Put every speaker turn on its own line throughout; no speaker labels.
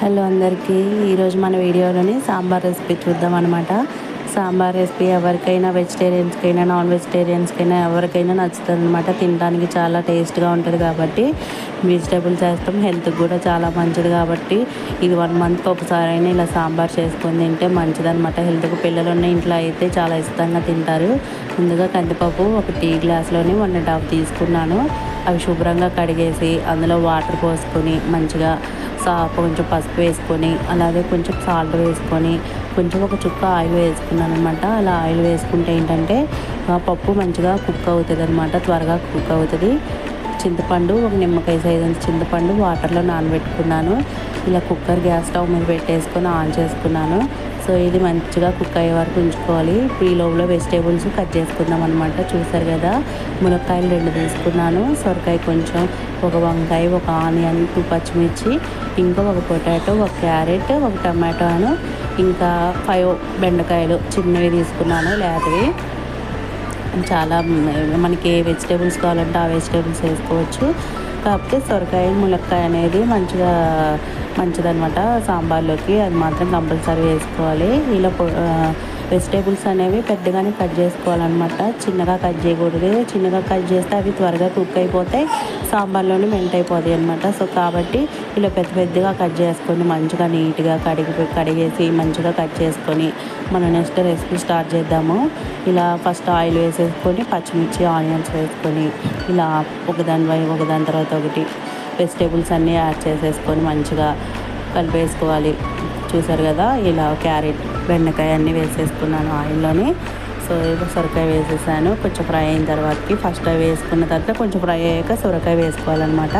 Hello అందరికీ. ఈరోజు మన వీడియోలోని సాంబార్ రెసిపీ చూద్దాం అనమాట సాంబార్ రెసిపీ ఎవరికైనా వెజిటేరియన్స్కైనా నాన్ వెజిటేరియన్స్కైనా ఎవరికైనా నచ్చుతుంది అనమాట తినడానికి చాలా టేస్ట్గా ఉంటుంది కాబట్టి వెజిటేబుల్స్ వేస్తాం హెల్త్కి కూడా చాలా మంచిది కాబట్టి ఇది వన్ మంత్కి ఒకసారి అయినా ఇలా సాంబార్ చేసుకొని తింటే మంచిది అనమాట హెల్త్కి పిల్లలు ఉన్న ఇంట్లో అయితే చాలా ఇష్టంగా తింటారు. ముందుగా కందిపప్పు ఒక టీ గ్లాస్లోని వన్ అండ్ హాఫ్ తీసుకున్నాను. అవి శుభ్రంగా కడిగేసి అందులో వాటర్ పోసుకొని మంచిగా సా కొంచెం పసుపు వేసుకొని అలాగే కొంచెం సాల్ట్ వేసుకొని కొంచెం ఒక చుక్క ఆయిల్ వేసుకున్నాను అనమాట అలా ఆయిల్ వేసుకుంటే ఏంటంటే పప్పు మంచిగా కుక్ అవుతుంది అనమాట త్వరగా కుక్ అవుతుంది. చింతపండు ఒక నిమ్మకాయ సైజ్ చింతపండు వాటర్లో నానబెట్టుకున్నాను. ఇలా కుక్కర్ గ్యాస్ స్టవ్ మీద పెట్టేసుకొని ఆన్ చేసుకున్నాను. సో ఇది మంచిగా కుక్ అయ్యే వరకు ఉంచుకోవాలి. ఈ లోపల వెజిటేబుల్స్ కట్ చేసుకుందాం అనమాట చూసారు కదా మునక్కాయలు రెండు తీసుకున్నాను. సొరకాయ కొంచెం ఒక వంకాయ ఒక ఆనియన్ టూ పచ్చిమిర్చి ఇంకా ఒక పొటాటో ఒక క్యారెట్ ఒక టమాటోను ఇంకా ఫైవ్ బెండకాయలు చిన్నవి తీసుకున్నాను లేతవి. చాలా మనకి ఏ వెజిటేబుల్స్ కావాలంటే ఆ వెజిటేబుల్స్ వేసుకోవచ్చు. కాకపోతే సొరకాయ ములక్కాయ అనేది మంచిగా మంచిదనమాట సాంబార్లోకి అది మాత్రం కంపల్సరీ వేసుకోవాలి. ఇలా వెజిటేబుల్స్ అనేవి పెద్దగానే కట్ చేసుకోవాలన్నమాట. చిన్నగా కట్ చేయకూడదు. చిన్నగా కట్ చేస్తే అవి త్వరగా కుక్ అయిపోతాయి సాంబార్లోనే మెంట్ అయిపోతాయి అనమాట సో కాబట్టి ఇలా పెద్ద పెద్దగా కట్ చేసుకొని మంచిగా నీట్గా కడిగి కడిగేసి మంచిగా కట్ చేసుకొని మనం నెక్స్ట్ రెసిపీ స్టార్ట్ చేద్దాము. ఇలా ఫస్ట్ ఆయిల్ వేసేసుకొని పచ్చిమిర్చి ఆనియన్స్ వేసుకొని ఇలా ఒకదాని ఒకదాని తర్వాత ఒకటి వెజిటేబుల్స్ అన్నీ యాడ్ చేసేసుకొని మంచిగా కలిపేసుకోవాలి. చూసారు కదా ఇలా క్యారెట్ బెండకాయ అన్నీ వేసేసుకున్నాను ఆయిల్లోని. సో సొరకాయ వేసేసాను. కొంచెం ఫ్రై అయిన తర్వాతకి ఫస్ట్ అవి వేసుకున్న తర్వాత కొంచెం ఫ్రై అయ్యాక సొరకాయ వేసుకోవాలన్నమాట.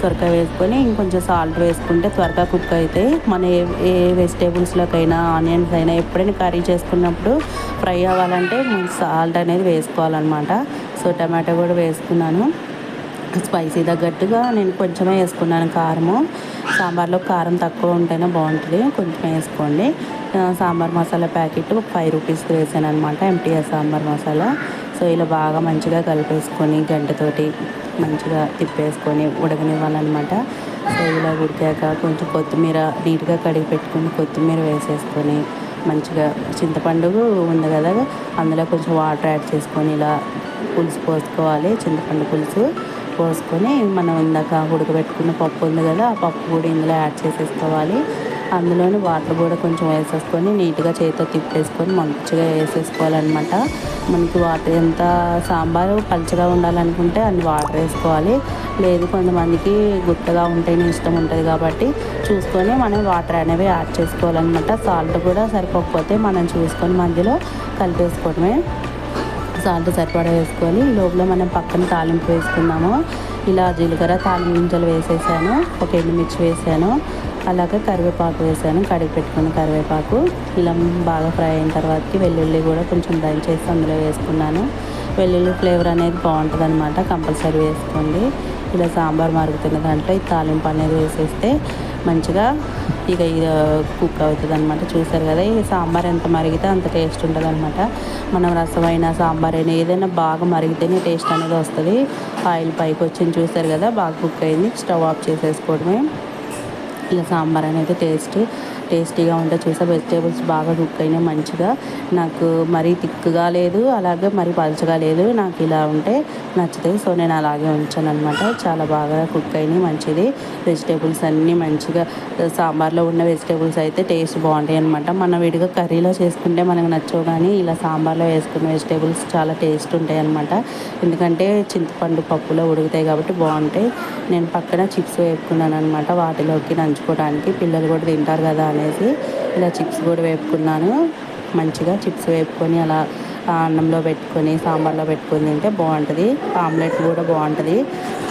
సొరకాయ వేసుకొని ఇంకొంచెం సాల్ట్ వేసుకుంటే త్వరగా కుక్ అయితే మన ఏ ఏ వెజిటేబుల్స్లోకైనా ఆనియన్స్ అయినా ఎప్పుడైనా కర్రీ చేసుకున్నప్పుడు ఫ్రై అవ్వాలంటే సాల్ట్ అనేది వేసుకోవాలన్నమాట. సో టమాటో కూడా వేసుకున్నాను. స్పైసీ తగ్గట్టుగా నేను కొంచెమే వేసుకున్నాను కారము. సాంబార్లో కారం తక్కువ ఉంటేనే బాగుంటుంది. కొంచెం వేసుకోండి. సాంబార్ మసాలా ప్యాకెట్ ఒక ఫైవ్ రూపీస్కి వేసాను అనమాట ఎంటీఆర్ సాంబార్ మసాలా. సో ఇలా బాగా మంచిగా కలిపేసుకొని గంటతోటి మంచిగా తిప్పేసుకొని ఉడకనివ్వాలన్నమాట. సో ఇలా ఉడికాక కొంచెం కొత్తిమీర నీట్గా కడిగి పెట్టుకుని కొత్తిమీర వేసేసుకొని మంచిగా చింతపండు ఉంది కదా అందులో కొంచెం వాటర్ యాడ్ చేసుకొని ఇలా పులుసు పోసుకోవాలి చింతపండు పులుసు. పోసుకొని మనం ఇందాక ఉడకబెట్టుకున్న పప్పు ఉంది కదా ఆ పప్పు కూడా ఇందులో యాడ్ చేసేసుకోవాలి. అందులోని వాటర్ కూడా కొంచెం వేసేసుకొని నీట్గా చేతితో తిప్పేసుకొని మంచిగా వేసేసుకోవాలన్నమాట. మనకి వాటర్ ఎంత సాంబారు పలుచగా ఉండాలనుకుంటే అన్ని వాటర్ వేసుకోవాలి. లేదు కొంతమందికి గుత్తగా ఉంటేనే ఇష్టం ఉంటుంది కాబట్టి చూసుకొని మనం వాటర్ అనేవి యాడ్ చేసుకోవాలన్నమాట. సాల్ట్ కూడా సరిపోకపోతే మనం చూసుకొని మధ్యలో కలిపేసుకోవడమే. సాల్ట్ సరిపడా వేసుకొని లోపల మనం పక్కన తాలింపు వేసుకున్నాము ఇలా జీలకర్ర తాలింపు గింజలు వేసేసాను. ఒక ఎండుమిర్చి వేసాను. అలాగే కరివేపాకు వేసాను. కడిగి పెట్టుకున్న కరివేపాకు. ఇలా బాగా ఫ్రై అయిన తర్వాతకి వెల్లుల్లి కూడా కొంచెం దంచేసి అందులో వేసుకున్నాను. వెల్లుల్లి ఫ్లేవర్ అనేది బాగుంటుంది అనమాట కంపల్సరీ వేసుకోండి. ఇలా సాంబార్ మరుగుతున్న దాంట్లో ఈ తాలింపు అనేది వేసేస్తే మంచిగా ఇక ఇది కుక్ అవుతుంది అనమాట చూసారు కదా ఈ సాంబార్ ఎంత మరిగితే అంత టేస్ట్ ఉంటుంది అనమాట మనం రసమైన సాంబార్ అయినా ఏదైనా బాగా మరిగితేనే టేస్ట్ అనేది వస్తుంది. ఆయిల్ పైకి వచ్చింది చూసారు కదా బాగా కుక్ అయింది. స్టవ్ ఆఫ్ చేసేసుకోవడమే. ఇలా సాంబార్ అనేది టేస్ట్ టేస్టీగా ఉంటే చూసా. వెజిటేబుల్స్ బాగా కుక్ అయినాయి మంచిగా. నాకు మరీ థిక్గా లేదు అలాగే మరీ పలచగా లేదు. నాకు ఇలా ఉంటే నచ్చుతాయి సో నేను అలాగే ఉంచాను అనమాట చాలా బాగా కుక్ అయినాయి మంచిది. వెజిటేబుల్స్ అన్నీ మంచిగా సాంబార్లో ఉన్న వెజిటేబుల్స్ అయితే టేస్ట్ బాగుంటాయి అనమాట మనం విడిగా కర్రీలో చేసుకుంటే మనకు నచ్చవు కానీ ఇలా సాంబార్లో వేసుకున్న వెజిటేబుల్స్ చాలా టేస్ట్ ఉంటాయి అనమాట ఎందుకంటే చింతపండు పప్పులో ఉడుకుతాయి కాబట్టి బాగుంటాయి. నేను పక్కన చిప్స్ వేపుకున్నాను అనమాట వాటిలోకి నంచుకోవడానికి. పిల్లలు కూడా తింటారు కదా అని. అనేసి ఇలా చిప్స్ కూడా వేపుకున్నాను. మంచిగా చిప్స్ వేపుకొని అలా అన్నంలో పెట్టుకొని సాంబార్లో పెట్టుకొని తింటే బాగుంటుంది. ఆమ్లెట్ కూడా బాగుంటుంది.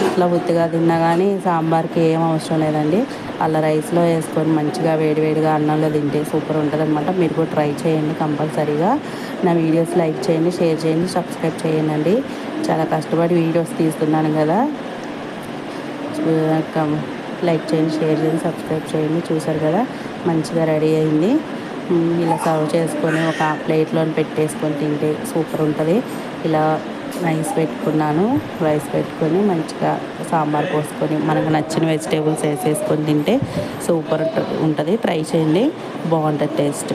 ఇట్లా ఉత్తిగా తిన్నా కానీ సాంబార్కి ఏం అవసరం లేదండి. అలా రైస్లో వేసుకొని మంచిగా వేడివేడిగా అన్నంలో తింటే సూపర్ ఉంటుంది అనమాట మీరు కూడా ట్రై చేయండి కంపల్సరీగా. నా వీడియోస్ లైక్ చేయండి షేర్ చేయండి సబ్స్క్రైబ్ చేయండి. చాలా కష్టపడి వీడియోస్ తీస్తున్నాను కదా. లైక్ చేయండి షేర్ చేయండి సబ్స్క్రైబ్ చేయండి. చూసారు కదా మంచిగా రెడీ అయింది. ఇలా సర్వ్ చేసుకొని ఒక ప్లేట్లో పెట్టేసుకొని తింటే సూపర్ ఉంటుంది. ఇలా రైస్ పెట్టుకున్నాను. రైస్ పెట్టుకొని మంచిగా సాంబార్ పోసుకొని మనకు నచ్చిన వెజిటేబుల్స్ వేసేసుకొని తింటే సూపర్ ఉంటుంది. ట్రై చేయండి. బాగుంటుంది టేస్ట్.